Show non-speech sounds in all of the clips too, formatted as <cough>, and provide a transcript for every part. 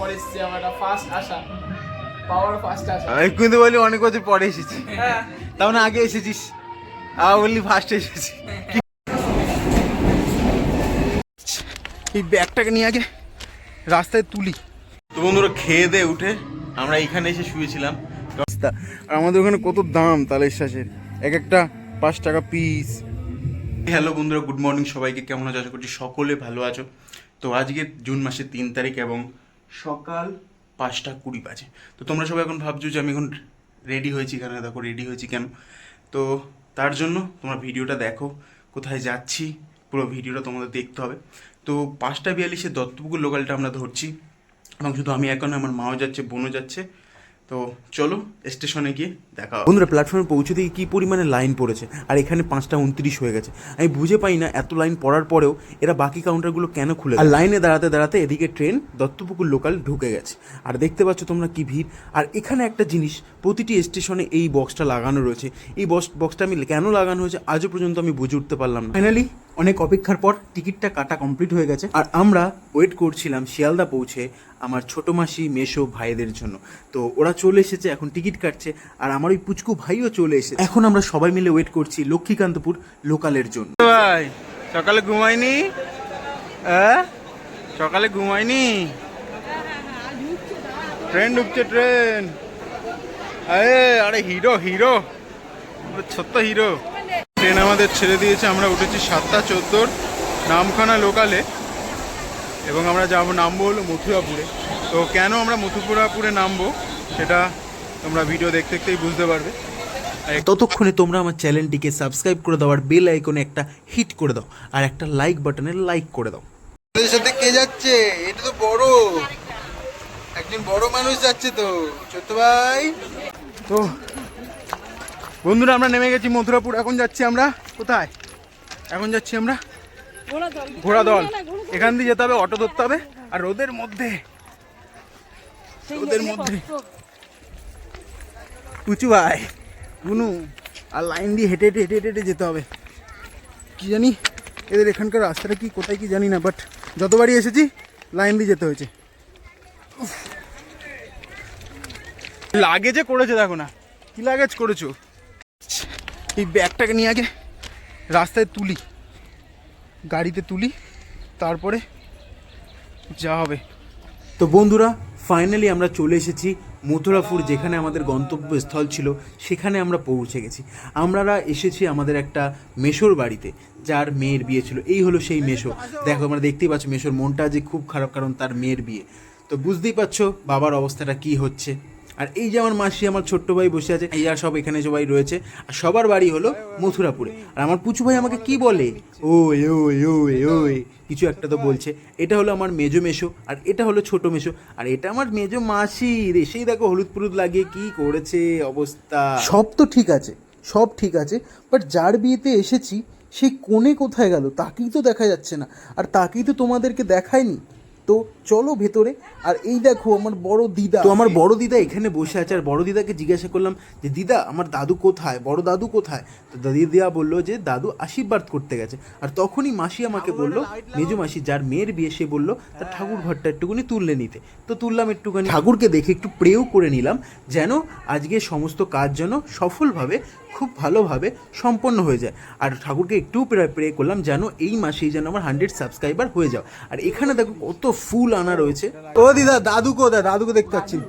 পরে এসেছি আমার ফার্স্ট আসা পাওয়ার ফার্স্ট আসা। আমি কিন্তু বলি অনেক বছর পরে এসেছি। হ্যাঁ। তার মানে আগে এসেছিস। আবার বললি ফার্স্ট এসেছি। এই ব্যাগটাকে নিয়ে আগে রাস্তায় তুলি। তো বন্ধুরা খেয়ে দিয়ে উঠে। আমরা এখানে এসে শুয়েছিলাম। রাস্তা। আর আমাদের ওখানে কত দাম তালের শ্বাসের এক একটা পাঁচ টাকা পিস হ্যালো বন্ধুরা গুড মর্নিং সবাইকে। কেমন আছো? আশা করছি সকলে ভালো আছো। তো আজকে জুন মাসের তিন তারিখ এবং সকাল পাঁচটা কুড়ি বাজে। তো তোমরা সবাই এখন ভাবছ যে আমি এখন রেডি হয়েছি কেন? দেখো রেডি হয়েছি কেন? তো তার জন্য তোমরা ভিডিওটা দেখো, কোথায় যাচ্ছি, পুরো ভিডিওটা তোমাদের দেখতে হবে। তো পাঁচটা বিয়াল্লিশে দত্তপুকুর লোকালটা আমরা ধরছি, এবং শুধু আমি এখন, আমার মাও যাচ্ছে, বোনও যাচ্ছে। তো চলো স্টেশনে গিয়ে দেখা। বন্ধুরা প্ল্যাটফর্মে পৌঁছতে কি পরিমাণে লাইন পড়েছে। আর এখানে পাঁচটা উনত্রিশ হয়ে গেছে। আমি বুঝে পাই না এত লাইন পড়ার পরেও এরা বাকি কাউন্টারগুলো কেন খুলে আর লাইনে দাঁড়াতে দাঁড়াতে এদিকে ট্রেন দত্তপুকুর লোকাল ঢুকে গেছে। আর দেখতে পাচ্ছ তোমরা কি ভিড়। আর এখানে একটা জিনিস প্রতিটি স্টেশনে এই বক্সটা লাগানো রয়েছে। এই বক্স বক্সটা আমি কেন লাগানো হয়েছে আজও পর্যন্ত আমি বুঝে উঠতে পারলাম না। ফাইনালি অনেক অপেক্ষার পর টিকিটটা কাটা কমপ্লিট হয়ে গেছে। আর আমরা ওয়েট করছিলাম শিয়ালদা পৌঁছে আমার ছোট মাসি মেশো ভাইদের জন্য। তো ওরা চলে এসেছে এখন টিকিট কাটছে। আর আমার ওই পুচকু ভাইও চলে এসেছে। এখন আমরা সবাই মিলে ওয়েট করছি লক্ষ্মীকান্তপুর লোকালের জন্য। ভাই, সকালে ঘুমাইনি? সকালে ঘুমাইনি? ট্রেন ঢুকছে, ট্রেন। আরে আরে হিরো হিরো। ছোট্ট হিরো। ট্রেন আমাদের ছেড়ে দিয়েছে, আমরা উঠেছি সাতটা চোদ্দোর নামখানা লোকালে। এবং আমরা যাব নামবো হলো মথুরাপুরে। তো কেন আমরা মথুরাপুরে নামবো সেটা তোমরা ভিডিও দেখতে দেখতেই বুঝতে পারবে। ততক্ষণে তোমরা আমার চ্যানেলটিকে সাবস্ক্রাইব করে দাও আর বেল আইকনে একটা হিট করে দাও আর একটা লাইক বাটনে লাইক করে দাও। সাথে কে যাচ্ছে? এটা তো বড়। একজন বড় মানুষ যাচ্ছে তো। ছোট্ট ভাই। তো বন্ধুরা আমরা নেমে গেছি মথুরাপুর। এখন যাচ্ছি আমরা কোথায়? এখন যাচ্ছি আমরা ঘোড়া দল। এখান দিয়ে যেতে হবে অটো ধরতে হবে। আর রোদের মধ্যে রোদের মধ্যে উঁচু ভাই বুনু, আর লাইন দিয়ে হেঁটে হেঁটে হেঁটে হেঁটে হেঁটে যেতে হবে। কি জানি, এদের এখানকার রাস্তাটা কি, কোথায় কি জানি না বাট যতবারই এসেছি, লাইন দিয়ে যেতে হয়েছে। লাগেজে করেছে দেখো না, কি লাগেজ করেছ? এই ব্যাগটাকে নিয়ে আগে রাস্তায় তুলি, গাড়িতে তুলি, তারপরে যা হবে। তো বন্ধুরা ফাইনালি আমরা চলে এসেছি মথুরাপুর যেখানে আমাদের গন্তব্যস্থল ছিল, সেখানে আমরা পৌঁছে গেছি। আমরা এসেছি আমাদের একটা মেশোর বাড়িতে, যার মেয়ের বিয়ে ছিল। এই হলো সেই মেশো। দেখো আমরা দেখতেই পাচ্ছ মেশোর মনটা যে খুব খারাপ, কারণ তার মেয়ের বিয়ে। তো বুঝতেই পারছ বাবার অবস্থাটা কি হচ্ছে। আর এই যে আমার মাসি, আমার ছোট্ট ভাই বসে আছে এই আর সব এখানে সবাই রয়েছে। আর সবার বাড়ি হলো মথুরাপুরে। আর আমার পুচু ভাই আমাকে কি বলে? ও ওই কিছু একটা তো বলছে। এটা হলো আমার মেজো মেশো আর এটা হলো ছোট মেশো আর এটা আমার মেজো মাসি। রে সেই দেখো হলুদ পুলুদ লাগিয়ে কি করেছে অবস্থা। সব তো ঠিক আছে, সব ঠিক আছে। বাট যার বিয়েতে এসেছি সেই কোণে কোথায় গেল, তাকেই তো দেখা যাচ্ছে না। আর তাকেই তো তোমাদেরকে দেখায়নি। তো চলো ভেতরে। আর এই দেখো আমার বড় দিদা তো আমার বড় দিদা এখানে বসে আছে আর বড় দিদাকে জিজ্ঞাসা করলাম যে দিদা আমার দাদু কোথায়? বড় দাদু কোথায়? তো দিদা বলল যে দাদু আশীর্বাদ করতে গেছে। আর তখনই মাসি আমাকে বলল মেজো মাসি যার মেয়ের বিয়ে সে বলল তার ঠাকুর ঘরটা একটুখানি তুললে নিতে। তো তুললাম একটুখানি। ঠাকুরকে দেখে একটু প্রেও করে নিলাম যেন আজকে সমস্ত কাজ যেন সফলভাবে খুব ভালোভাবে সম্পন্ন হয়ে যায়। আর ঠাকুরকে একটু প্রে প্রে করলাম যেন এই মাসেই যেন আমার হান্ড্রেড সাবস্ক্রাইবার হয়ে যাও। আর এখানে দেখো কত ফুল আনা রয়েছে ও দিদা দাদু কোথায় দাদুকে দেখতে পাচ্ছি না।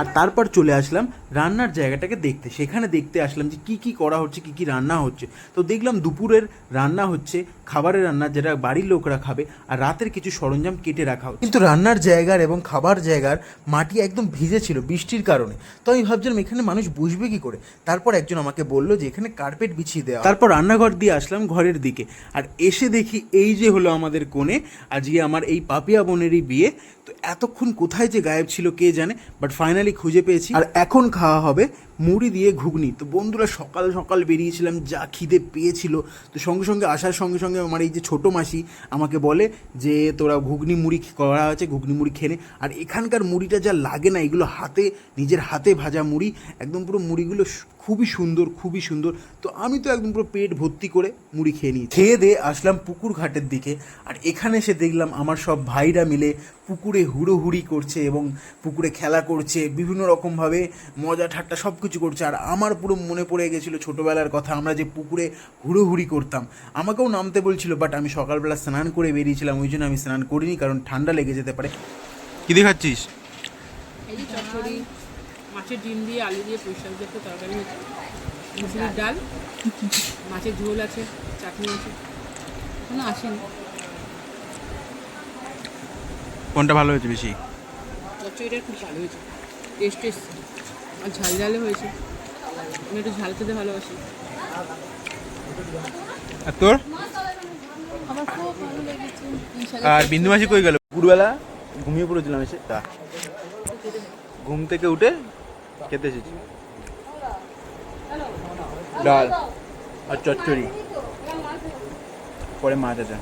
আর তারপর চলে আসলাম রান্নার জায়গাটাকে দেখতে। সেখানে দেখতে আসলাম যে কি কি করা হচ্ছে, কি কি রান্না হচ্ছে। তো দেখলাম দুপুরের রান্না হচ্ছে, খাবারের রান্না যেটা বাড়ির লোকরা খাবে, আর রাতের কিছু সরঞ্জাম কেটে রাখা হচ্ছে। কিন্তু রান্নার জায়গার এবং খাবার জায়গার মাটি একদম ভিজে ছিল বৃষ্টির কারণে। তো আমি ভাবছিলাম, এখানে মানুষ বুঝবে কি করে? তারপর একজন আমাকে বলল যে, এখানে কার্পেট বিছিয়ে দেওয়া তারপর রান্নাঘর দিয়ে আসলাম ঘরের দিকে। আর এসে দেখি এই যে হলো আমাদের কোণে, আজকে আমার এই পাপিয়া বোনেরই বিয়ে। তো এতক্ষণ কোথায় যে গায়েব ছিল কে জানে বাট ফাইনালি খুঁজে পেয়েছি। আর এখন খাওয়া হবে মুড়ি দিয়ে ঘুগনি। তো বন্ধুরা, সকাল সকাল বেরিয়েছিলাম, যা খিদে পেয়েছিল। তো সঙ্গে সঙ্গে আসার সঙ্গে সঙ্গে আমার এই যে ছোটো মাসি আমাকে বলে যে, তোরা ঘুগনি মুড়ি করা আছে, ঘুগনি মুড়ি খেনে আর এখানকার মুড়িটা যা লাগে না, এগুলো হাতে, নিজের হাতে ভাজা মুড়ি, একদম পুরো মুড়িগুলো খুবই সুন্দর খুবই সুন্দর। তো আমি তো একদম পুরো পেট ভর্তি করে মুড়ি খেয়ে নিই খেয়ে দিয়ে আসলাম পুকুর ঘাটের দিকে, আর এখানে এসে দেখলাম আমার সব ভাইরা মিলে পুকুরে হুড়োহুড়ি করছে এবং পুকুরে খেলা করছে, বিভিন্ন রকমভাবে মজা ঠাট্টা সব কিছু করছে। আর আমার পুরো মনে পড়ে গেছিল ছোটোবেলার কথা আমরা যে পুকুরে হুড়োহুড়ি করতাম। আমাকেও নামতে বলছিল বাট আমি সকালবেলা স্নান করে বেরিয়েছিলাম ওই জন্য আমি স্নান করিনি কারণ ঠান্ডা লেগে যেতে পারে। কী দেখাচ্ছিস এই যে চচ্চড়ি মাছের ডিম দিয়ে আলু দিয়ে পুঁই শাক দিয়ে তরকারি মুসুরির ডাল মাছের ঝোল আছে চাটনি আছে। আসেনি। কোনটা ভালো হয়েছে বেশি? চচ্চড়িটা খুব ভালো হয়েছে। টেস্ট এসছে। আর ঝাল ঝালে হয়েছে। আমি একটু ঝাল খেতে ভালোবাসি। আর তোর? আমার খুব ভালো লেগেছে। আর বিন্দু মাসি কই গেল? দুপুরবেলা ঘুমিয়ে পড়েছিলাম এসে। তা। ঘুম থেকে উঠে খেতে এসেছি। ডাল আর চচ্চড়ি। পরে মাছ আছে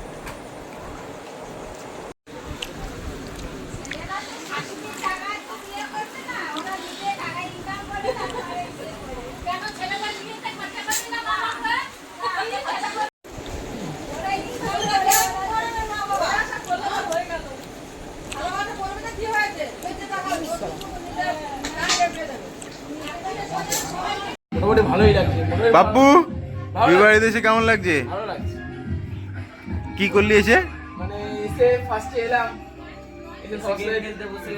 মোটামুটি ভালোই লাগছে ভালো বাড়িতে এসে কেমন লাগছে? ভালো লাগছে। কি করলি এসে? মানে এসে ফার্স্টে এলাম এসে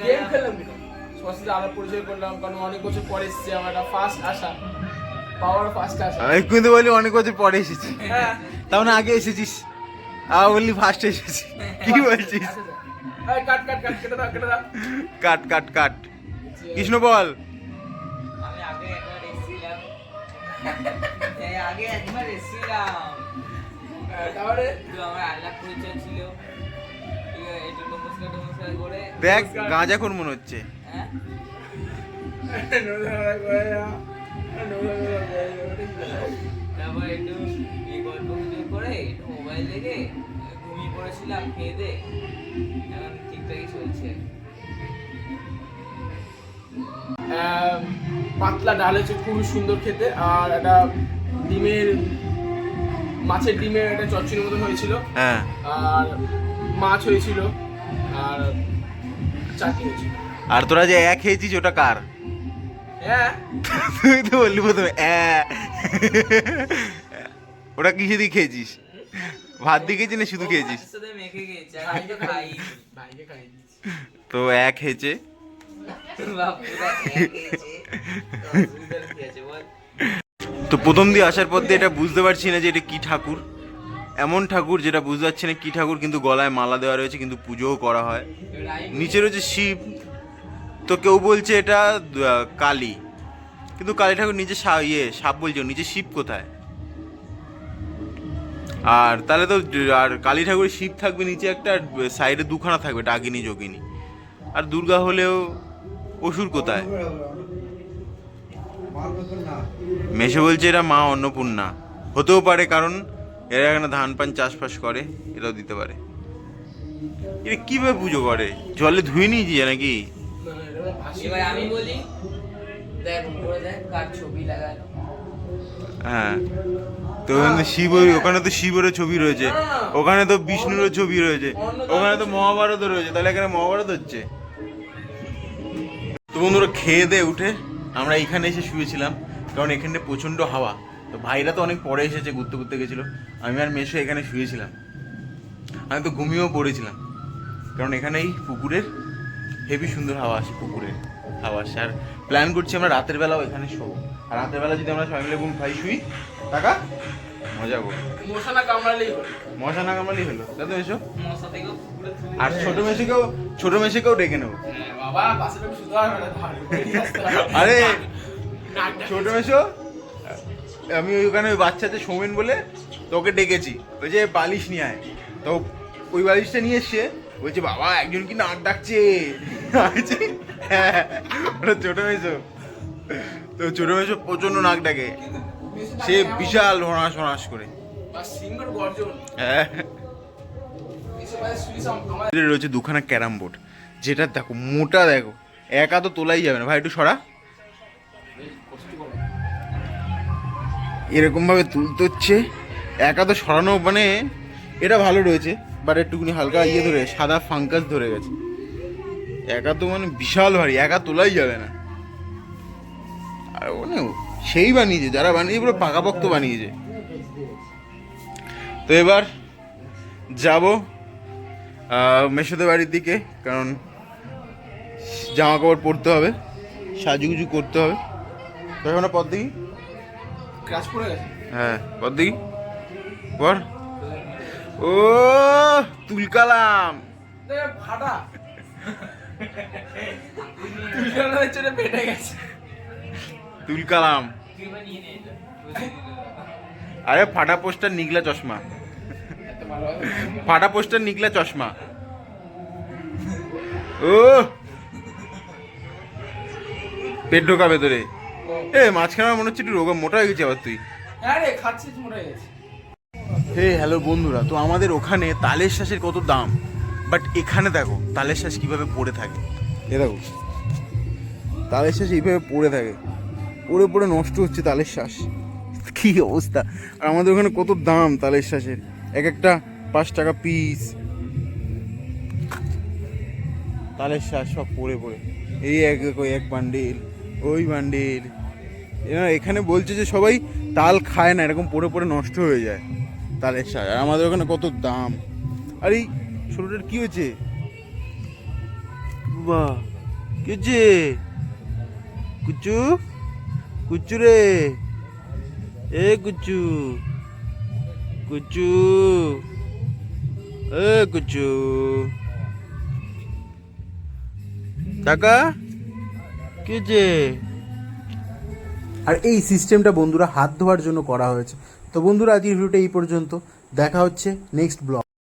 গেম খেললাম কিন্তু সবার সাথে আলাপ পরিচয় করলাম কারণ অনেক বছর পরে এসেছি আমার একটা ফার্স্ট আসা পাওয়ার ফার্স্ট আসা আমি কিন্তু বলি অনেক বছর পরে এসেছি। হ্যাঁ। তাও না আগে এসেছিস। আ বললি ফার্স্ট এসেছি। কি বলছিস? কাট কাট কাট কেটে দাও কেটে দাও। কাট কাট কাট কৃষ্ণ বল। <laughs> আগে একবার এসেছিলাম। তারপরে? আমার পরিচয় ছিল। ঠিক আছে একটু নমস্কার নমস্কার করে দেখ গাঁজা কোন মনে হচ্ছে। হ্যাঁ? তারপর একটু এই গল্প গুজব করে একটু মোবাইল দেখে ঘুমিয়ে পড়েছিলাম খেয়ে দে। এখন ঠিকঠাকই চলছে। পাতলা ডাল হচ্ছে খুবই সুন্দর খেতে আর একটা ডিমের মাছের ডিমের একটা চচ্চড়ির মতো হয়েছিল। হ্যাঁ। আর মাছ হয়েছিল আর চাটনি হয়েছিল। আর তোরা যে এক খেয়েছিস ওটা কার? হ্যাঁ তুই তো বললি প্রথমে "অ্যাঁ।" ওটা কিসে দিয়ে খেয়েছিস? ভাত দিয়ে খেয়েছিস না শুধু খেয়েছিস? তো এক খেয়েছে। তো প্রথম দিয়ে আসার পর দিয়ে এটা বুঝতে পারছি না যে এটা কি ঠাকুর। এমন ঠাকুর যেটা বুঝতে পারছি না কি ঠাকুর, কিন্তু গলায় মালা দেওয়া রয়েছে, কিন্তু পুজোও করা হয়। নিচে রয়েছে শিব। তো কেউ বলছে এটা কালী। কিন্তু কালী ঠাকুর সা- ইয়ে সাপ বলছে, নিচে শিব কোথায়? আর তাহলে তো, আর কালী ঠাকুরের শিব থাকবে নিচে একটা, সাইডে দুখানা থাকবে ডাকিনী যোগিনী। আর দুর্গা হলেও অসুর কোথায়? মেশো বলছে এরা মা অন্নপূর্ণা। হতেও পারে কারণ এরা এখানে ধান পান চাষবাস করে এটাও দিতে পারে। এটা কীভাবে পুজো করে? জলে ধুয়ে নিয়েছি নাকি? এবার আমি বলি দেখ দেখ কার ছবি লাগানো। হ্যাঁ। তো ওখানে শিব ওখানে তো শিবেরও ছবি রয়েছে। ওখানে তো বিষ্ণুরও ছবি রয়েছে। ওখানে তো মহাভারতও রয়েছে। তাহলে এখানে মহাভারত হচ্ছে? বন্ধুরা, খেয়ে দিয়ে উঠে আমরা এখানে এসে শুয়েছিলাম, কারণ এখানে প্রচণ্ড হাওয়া। তো ভাইরা তো অনেক পরে এসেছে, ঘুরতে ঘুরতে গেছিল। আমি আর মেশো এখানে শুয়েছিলাম। আমি তো ঘুমিয়েও পড়েছিলাম, কারণ এখানেই পুকুরের হেভি সুন্দর হাওয়া আসে পুকুরের হাওয়া আসে আর প্ল্যান করছি আমরা রাতের বেলাও এখানে শোবো। আর রাতের বেলা যদি আমরা সবাই মিলে ঘুম খাই, শুই টাকা মজা করব মশলা কামড়ালেই হলো। মশা না কামড়ালেই হলো। তো এসো। মশা আর ছোট মেশিকেও ছোট মেশিকেও ডেকে নেব। হ্যাঁ, বাবা পাশে শুধু আর মানে। আরে ছোট মেশো আমি ওইখানে ওই বাচ্চাতে সৌমেন বলে তোকে ডেকেছি। ওই যে বালিশ নিয়ে আয়। তো ওই বালিশটা নিয়ে এসছে। বলছে বাবা একজন কি নাক ডাকছে? হ্যাঁ ওটা ছোট মেশো তো ছোট মেশো প্রচণ্ড নাক ডাকে। সে বিশাল হনাস হনাস করে। হ্যাঁ। রয়েছে দুখানা ক্যারাম বোর্ড। যেটা দেখো মোটা দেখো। একা তো তোলাই যাবে না। ভাই একটু সরা। কষ্ট করো এরকম ভাবে তুলতে হচ্ছে। একা তো সরানো মানে এটা ভালো রয়েছে বাট একটুখানি হালকা ইয়ে ধরে সাদা ফাঙ্কাস ধরে গেছে। একা তো মানে বিশাল ভারী একা তোলাই যাবে না। আর মানে সেই বানিয়েছে যারা বানিয়েছে পুরো পাকাপোক্ত বানিয়েছে। তো এবার যাব মেশোদের বাড়ির দিকে কারণ জামা কাপড় পরতে হবে সাজুগুজু করতে হবে। তো এখন পর দেখি ক্রাশ পড়ে গেছে। হ্যাঁ পর দেখি পর। ও তুলকালাম। ফাটা। জন্য ফেটে গেছে। বুঝিয়ে দিল। আরে ফাটা পোস্টার নিগলা চশমা। ফাটা পোস্টার নিগলা চশমা। ও। পেট ঢোকা ভেতরে এ মাঝখানে আমার মনে হচ্ছে একটু রোগা মোটা হয়ে গেছে আবার তুই। হ্যাঁ হে হ্যালো বন্ধুরা তো আমাদের ওখানে তালের শ্বাসের কত দাম? বাট এখানে দেখো তালের শ্বাস কীভাবে পড়ে থাকে। এ দেখো তালের শ্বাস এইভাবে পড়ে থাকে। পড়ে পড়ে নষ্ট হচ্ছে তালের শ্বাস। কি অবস্থা? আর আমাদের ওখানে কত দাম তালের শ্বাসের? এক একটা পাঁচ টাকা পিস তালের শ্বাস সব পড়ে পড়ে। এই এক এক বান্ডিল ওই বান্ডিল এখানে বলছে যে সবাই তাল খায় না, এরকম পড়ে পড়ে নষ্ট হয়ে যায় তালের শাক আর আমাদের ওখানে কত দাম। আর এই ছোটটার কি হয়েছে? বাহ, কি হয়েছে কুচু কুচু রে। এ কুচু কুচু এ কুচু টাকা কি যে আর এই সিস্টেমটা বন্ধুরা হাত ধোয়ার জন্য করা হয়েছে। তো বন্ধুরা, আজকের ভিডিওটা এই পর্যন্ত। দেখা হচ্ছে নেক্সট ব্লগ।